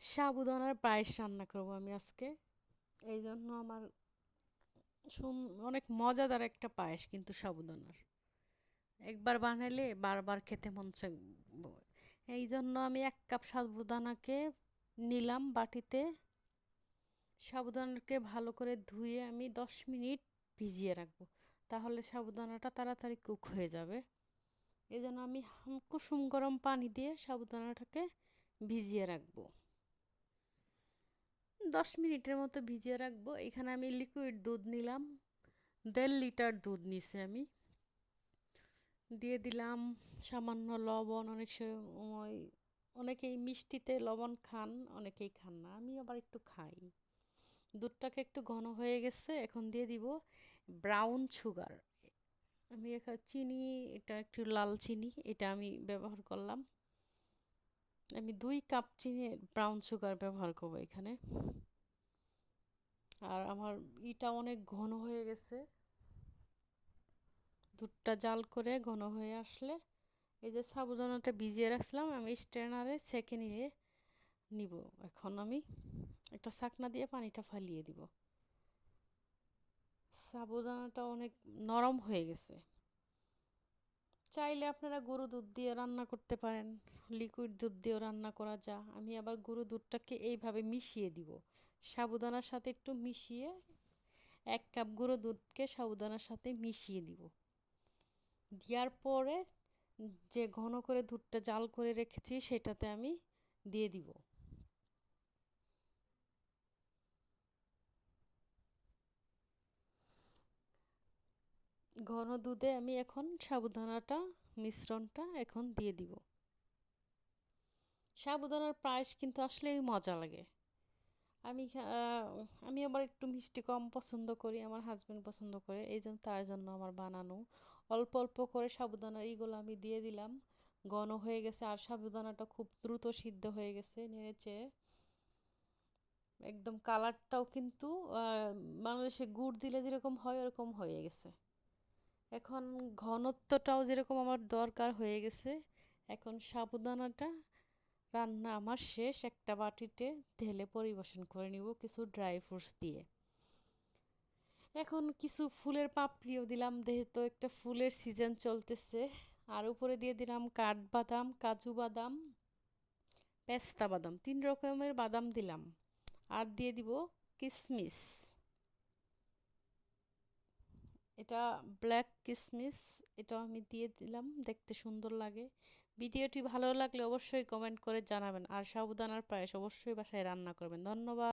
সাবুদানার পায়েস রান্না করব আমি আজকে। এই জন্য আমার অনেক মজাদার একটা পায়েস কিন্তু সাবুদানার। একবার বানালে বারবার খেতে মন এই জন্য আমি এক কাপ সাবুদানাকে নিলাম বাটিতে। সাবুদানাকে ভালো করে ধুয়ে আমি দশ মিনিট ভিজিয়ে রাখব। তাহলে সাবুদানাটা তাড়াতাড়ি কুক হয়ে যাবে। এই জন্য আমি কুসুম গরম পানি দিয়ে সাবুদানাটাকে ভিজিয়ে রাখব। দশ মিনিটের মতো ভিজিয়ে রাখব। এখানে আমি লিকুইড দুধ নিলাম। দেড় লিটার দুধ নিছি আমি। দিয়ে দিলাম সামান্য লবণ। অনেক সময় অনেকেই মিষ্টিতে লবণ খান, অনেকেই খান না। আমি আবার একটু খাই। দুধটাকে একটু ঘন হয়ে গেছে। এখন দিয়ে দিব ব্রাউন সুগার আমি এখানে চিনি, এটা একটু লাল চিনি, এটা আমি ব্যবহার করলাম। আমি দুই কাপ চিনি ব্রাউন সুগার ব্যবহার করব এখানে। আর আমার ইটা অনেক ঘন হয়ে গেছে। দুধটা জাল করে ঘন হয়ে আসলে এই যে সাবুদানাটা ভিজিয়ে রাখছিলাম, আমি স্ট্রেনারে সেকে নিয়ে নিব। এখন আমি একটা শাকনা দিয়ে পানিটা ফালিয়ে দিব। সাবুদানাটা অনেক নরম হয়ে গেছে। চাইলে আপনারা গরু দুধ দিয়ে রান্না করতে পারেন লিকুইড দুধ দিয়েও রান্না করা যা। আমি আবার গরু দুধটাকে এইভাবে মিশিয়ে দিব। সাবুদানার সাথে একটু মিশিয়ে এক কাপ গুঁড়ো দুধকে সাবুদানার সাথে মিশিয়ে দিব। দেওয়ার পরে যে ঘন করে দুধটা জাল করে রেখেছি সেটাতে আমি দিয়ে দিব। ঘন দুধে আমি এখন সাবুদানাটা, মিশ্রণটা এখন দিয়ে দিব। সাবুদানার পায়েস কিন্তু আসলেই মজা লাগে। আমি আমি আবার একটু মিষ্টি কম পছন্দ করি, আমার হাজব্যান্ড পছন্দ করে, এই জন্য তার জন্য আমার বানানো। অল্প অল্প করে সাবুদানার ইগুলো আমি দিয়ে দিলাম। ঘন হয়ে গেছে আর সাবুদানাটা খুব দ্রুত সিদ্ধ হয়ে গেছে, নেড়েচে। একদম কালারটাও কিন্তু বাংলাদেশে গুড় দিলে যেরকম হয়, ওরকম হয়ে গেছে। এখন ঘনত্বটাও যেরকম আমার দরকার হয়ে গেছে, এখন সাবুদানাটা রান্না আমার শেষ, একটা বাটিতে ঢেলে পরিবেশন করে নিব কিছু ড্রাই ফ্রুটস দিয়ে। এখন কিছু ফুলের পাপড়িও দিলাম, যেহেতু একটা ফুলের সিজন চলতেছে, আর উপরে দিয়ে দিলাম কাঠবাদাম, কাজু বাদাম, পেস্তা বাদাম, তিন রকমের বাদাম দিলাম, আর দিয়ে দিব কিশমিশ এটা ব্ল্যাক কিসমিস এটাও আমি দিয়ে দিলাম, দেখতে সুন্দর লাগে। ভিডিওটি ভালো লাগলে অবশ্যই কমেন্ট করে জানাবেন। আর সাবুদানার পায়েস অবশ্যই বাসায় রান্না করবেন। ধন্যবাদ।